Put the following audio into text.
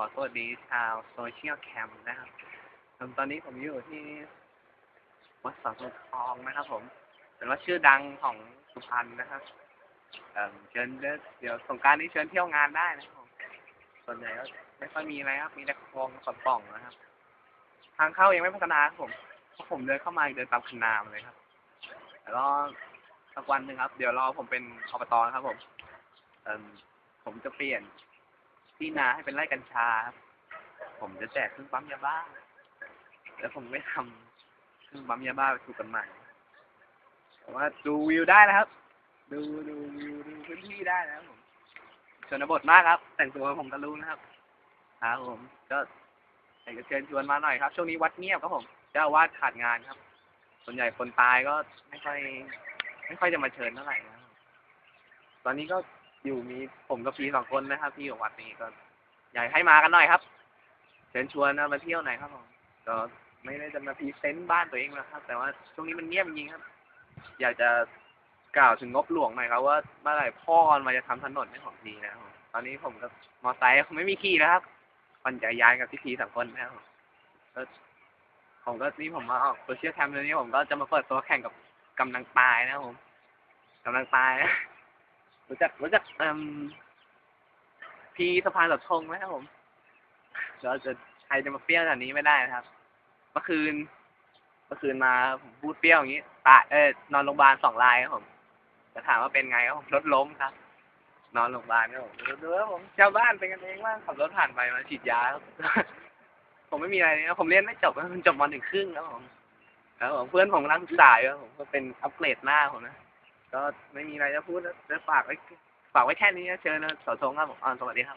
อสวัสดีชาวโซเชียลแคมป์นะครับผมตอนนี้ผมอยู่ที่วัดเสาททองนะครับ ผม เป็นวัดชื่อดังของสุพรรณนะครับเอ่อเชิญเด้อเดี๋ยวสงการนี้เชิญเที่ยวงานได้นะครับผมส่วนใหญ่ก็ไม่ค่อยมีอะไรครับ มีแต่คลองกับป่องนะครับ ทางเข้ายังไม่พัฒนาครับผมเพราะผมเดินเข้ามาเดินตามคันนามเลยครับ แล้วก็สักวันหนึ่งครับ เดี๋ยวรอผมเป็นอบตนะครับ ผมผมจะเปลี่ยน ที่นาให้เป็นไร่กัญชาครับ ผมจะแจกเครื่องปั๊มยาบ้า แล้วผมไม่ทำเครื่องปั๊มยาบ้าไปถูกกันใหม่แต่ว่าดูวิวได้นะครับ ดูดูวิวดูพื้นที่ได้นะครับผมชนบทมากครับ แต่งตัวผมก็รู้นะครับครับผมก็อยากจะเชิญชวนมาหน่อยครับ ช่วงนี้วัดเงียบครับผมเจ้าวาดขาดงานครับ ส่วนใหญ่คนตายก็ไม่ค่อย ไม่ค่อยจะมาเชิญเท่าไหร่นะครับตอนนี้ก็ อยู่มีผมกับพี่สองคนนะครับที่อยู่วัดนี้ก็อยากให้มากันหน่อยครับ เชิญชวนนะมาเที่ยวหน่อยครับผมก็ไม่ได้จะมาพรีเซนต์บ้านตัวเองนะครับ แต่ว่าช่วงนี้มันเงียบจริงครับ อยากจะกล่าวถึงงบหลวงหน่อยครับ ว่าเมื่อไหร่พ่อมาจะทำถนนให้ผมดีนะครับตอนนี้ผมกับมอไซค์ไม่มีขี่นะครับปั่นจักรยานกับพี่พีสองคนนะครับผมก็ผมก็นี่ผมมาออกโซเชียลแคมป์นี้ผมก็จะมาเปิดตัวแข่งกับกำลังตายนะครับผมกำลังตายนะ รู้จักรู้จักอ่มพีสะพานหลอดธงไหมครับผมเราจะใครจะมาเปรี้ยวแบบนี้ไม่ได้นะครับ เมื่อคืน เมื่อคืนมาผมพูดเปรี้ยวอย่างนี้ตายเออนอนโรงพยาบาลสองรายครับผมจะถามว่าเป็นไงครับผมรถล้มครับ นอนโรงพยาบาลครับผมดูแล้วผมชาวบ้านเป็นกันเองว่างขับรถผ่านไปมาฉีดยาครับผมไม่มีอะไรนะผมเรียนไม่จบนะผมจบมาหนึ่งครึ่งแล้วผมแล้วผมเพื่อนผมกำลังศึกษาอยู่ครับผมก็เป็นอัปเกรดหน้าผมนะ ก็ไม่มีอะไรจะพูดนะจะฝากไว้ฝากไว้แค่นี้นะเชิญนะสาธงครับผมอ่าสวัสดีครับ